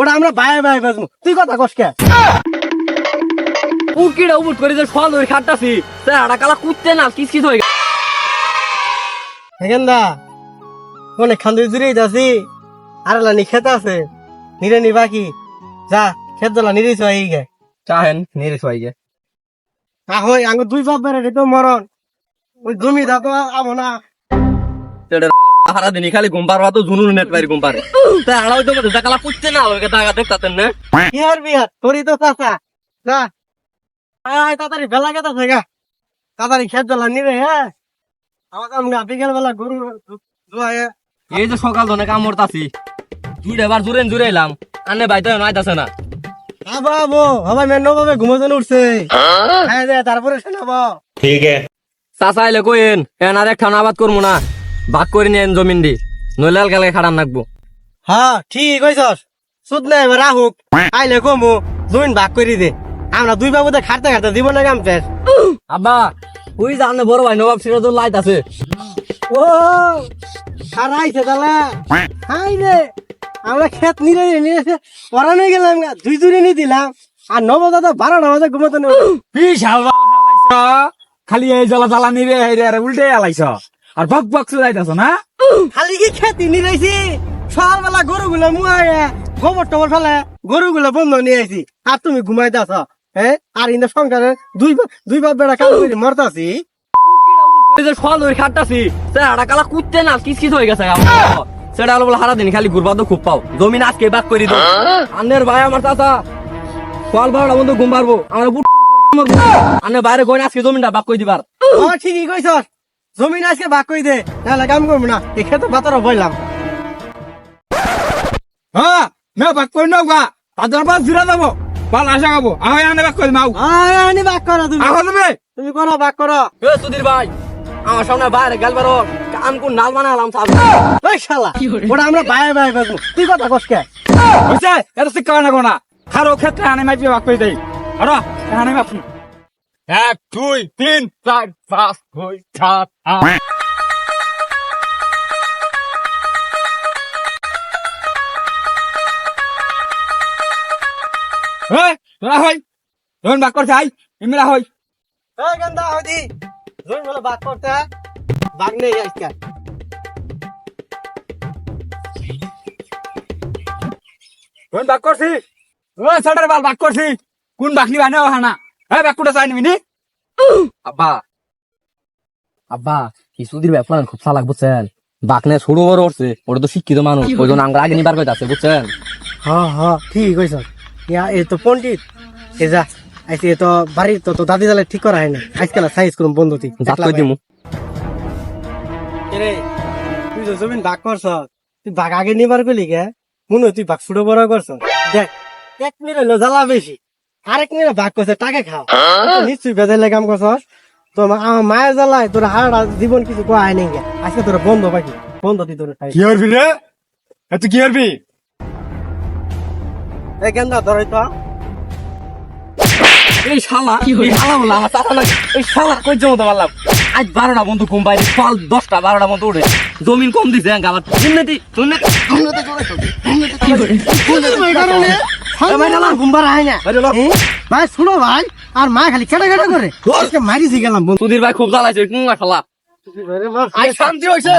ওটা আমরা বায়ে বায়ে বাজবো। তুই কথা কস কে? উকিটা উমুট করে যে ফল ধরে খাটতাছি তা আড়া কালা কুত্তে না কিস কিস হয়ে গেছে। দেখেন দা অনেক যাচ্ছি। আর লানি খেতে আছে। নিরে নি বাকি। যা খেত দলা নিরে চুয়াই গে চাহেন নিরে সবাই গে আহই আঙ্গ দুই বাপ বেড়ে তো মরণ। ওই জমি দা তো আমো না হারা দিনই খালি ঘুম পারবা তো ঝুনুন নেট পারি ঘুম পারে তা আড়া হইতে মধ্যে কালা কুত্তে না ওই দাগা দেখতাতেন না? বিহার বিহার তোরই তো চাচা। যা। আয় আয় তাড়াতাড়ি বেলা গেতা থাকা তাড়াতাড়ি খেত দলা নিরে হ্যাঁ? আমার কাম বিকেল বেলা গরু জুয়ায় এই যে সকাল ধনে কাম করতাছি দুইটা বার জুরেন জুরে এলাম আনে ভাই তো নাইতাছে না। মেন নবাবে ঘুমোজন উঠছে। হ্যাঁ তারপরে শোনাবো। চাচা আইলে কইন এন আর একটা আবাদ করব না। ভাগ করে নিয়েন জমিন দি নইলে কালকে খাটান নাকবো। হ্যাঁ ঠিক কইছস। সুদ নাই এবার আইলে কমু জমিন ভাগ করি দে। আমরা দুই বাবুতে খাটতে খাটতে দিব না কাম শেষ। আব্বা ওই জানে বড় ভাই নবাব সিরাজ লাইট আছে। ও আর আইছে তাহলে। হাই রে আমরা খেত নিরে নিয়ে পরানো গেলাম দুই দুই নিয়ে দিলাম। আর নব দাদা বারোটা বাজে ঘুমাতে বিশাল হালাইছ খালি এই জ্বালা জ্বালানি রে হেরে আরে উল্টে হালাইছ আর বক বক যাইতাছ না? খালি কি খেতি নিরাইছি সকালবেলা গরুগুলো মুয়ায় গোবর টবর ফেলে গরুগুলো বন্ধ নিয়ে আইছি। আর তুমি ঘুমাই দাস হ্যাঁ আর ইন্দা সংসারে দুই বা- দুই বাপ বেড়া কাম করে মরতাছি। ওই যে ফল ধরে খাটতাছি সেটা কালা কুত্তে না কিস কিস হয়ে গেছে সেটা হলো বলে হারা দিন খালি ঘুরবা তো খুব পাও। জমিন আজকে বাক করে দাও। আন্নের ভাই আমার চাচা ফল বারোটা বন্ধু ঘুম পারব। আমরা বুট আন্নে বাইরে গই আজকে জমিনটা বাক করে দিবার। ঠিকই কইছস। জমিন আজকে ভাগ করে দে? নাহলে কাম করব না। এই খেতে বাতারা বইলাম হ্যাঁ মে বাক কই নাও গা। তাদের পাস জিরা যাব। পাল আশা খাব। আহ আনে বাক কই মাও আয় আনি ভাগ করো তুমি। আহ তুমি। তুমি করো ভাগ করো। এ সুধীর ভাই আমার সামনে বাইরে গেল বারো। কাম কোন নাল বানালাম সাহেব ওই শালা ওটা আমরা বায়ে বায়ে বাজবো তুই কথা কস কে? হইছে এটা শিক্ষা না কোনা। খারো ক্ষেত্রে আনে মাইপি বাক কই দেই। আর আনে বাক এক দুই তিন চার পাঁচ ছয় সাত আট। হই বাক করছে আই ইমরা হই গন্দা হদি জমি বলে ভাগ করতে ভাগ নেই আজকে। কোন বাক করছি? ও সাটার বাল বাক করছি। কোন বাকলি বানে হানা? হ্যাঁ বাক কুটা চাই নিবি আব্বা। আব্বা কি সুধীর ব্যাপার খুব চালাক বুঝছেন? বাকনে ছোট বড় করছে ওটা তো শিক্ষিত মানুষ ওই জন্য আমরা আগে নিবার কইতাছে বুঝছেন? হ্যাঁ হ্যাঁ ঠিক কইছ। ইয়া এই তো পণ্ডিত। এ যা এ তো তো তো দাদি জালে ঠিক করা হয় না আজকাল সাইজ করুন বন্ধু তুই জাত কই দিমু। রে তুই তো জমিন ভাগ করছ তুই ভাগ আগে নিবার গলি গে মনে হয় তুই ভাগ ছোট বড় করছ। দেখ এক মিনিট জ্বালা বেশি। আরেক মিনিট ভাগ করছে টাকা খাও। তুই নিশ্চয়ই বেজাইলে কাম করছ তো আমার মায়ের জ্বালায় তোর হাড়া জীবন কিছু কোয়া হয় নাই গে। আজকে তোর বন্ধ পাখি বন্ধ তুই তোর কি করবি রে? এ তুই কি করবি? গেন্দা ধরে তো। এই শালা এই শালা বললাম আমার চাচা না এই শালা কই জমা তো পারলাম আজ বারোটা বন্ধু ঘুম পাই ফল দশটা বারোটা বন্ধু উঠে। জমিন কম দিছে হয়? ভাই শুনো ভাই আর মা খালি কেটে কেটে করে মারিছি গেলাম সুধীর ভাই খুব জ্বালাইছে আজ শান্তি হয়েছে